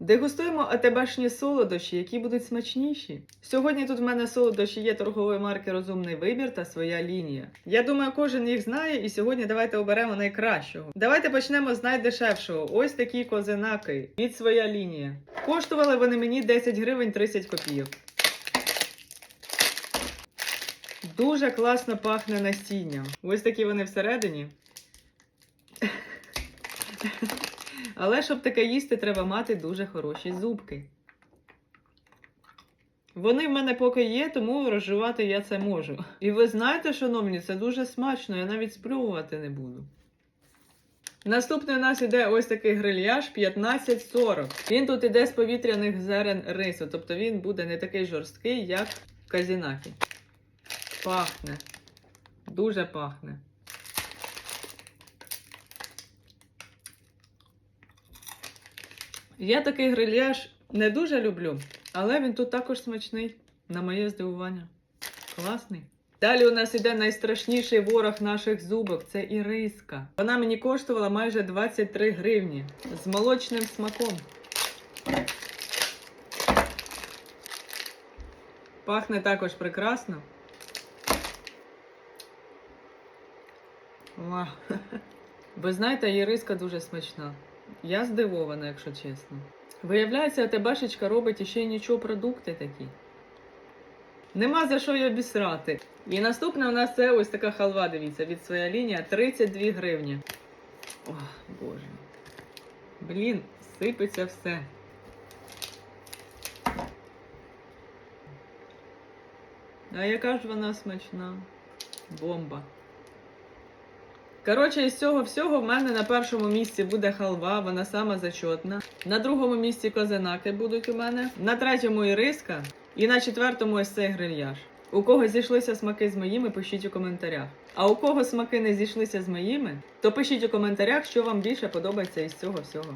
Дегустуємо АТБшні солодощі, які будуть смачніші. Сьогодні тут в мене солодощі є торгової марки Розумний вибір та своя лінія. Я думаю, кожен їх знає, і сьогодні давайте оберемо найкращого. Давайте почнемо з найдешевшого. Ось такі козинаки від своя лінія. Коштували вони мені 10 гривень 30 копійок. Дуже класно пахне насінням. Ось такі вони всередині. Але щоб таке їсти, треба мати дуже хороші зубки. Вони в мене поки є, тому розживати я це можу. І ви знаєте, шановні, це дуже смачно, я навіть спробувати не буду. Наступний у нас іде ось такий грильяж 1540. Він тут іде з повітряних зерен рису, тобто він буде не такий жорсткий, як казінакі. Пахне. Дуже пахне. Я такий грильяж не дуже люблю, але він тут також смачний, на моє здивування. Класний. Далі у нас іде найстрашніший ворог наших зубок це іриска. Вона мені коштувала майже 23 гривні з молочним смаком. Пахне також прекрасно. Вау. Ви знаєте, іриска дуже смачна. Я здивована, якщо чесно. Виявляється, АТБшечка робить іще й нічого продукти такі. Нема за що й обісрати. І наступне у нас це ось така халва, дивіться, від своя лінія 32 гривні. О, Боже. Блін, сипеться все. А яка ж вона смачна? Бомба. Коротше, із цього всього в мене на першому місці буде халва, вона сама зачотна. На другому місці козинаки будуть у мене. На третьому іриска. І на четвертому ось цей грильяж. У кого зійшлися смаки з моїми, пишіть у коментарях. А у кого смаки не зійшлися з моїми, то пишіть у коментарях, що вам більше подобається із цього всього.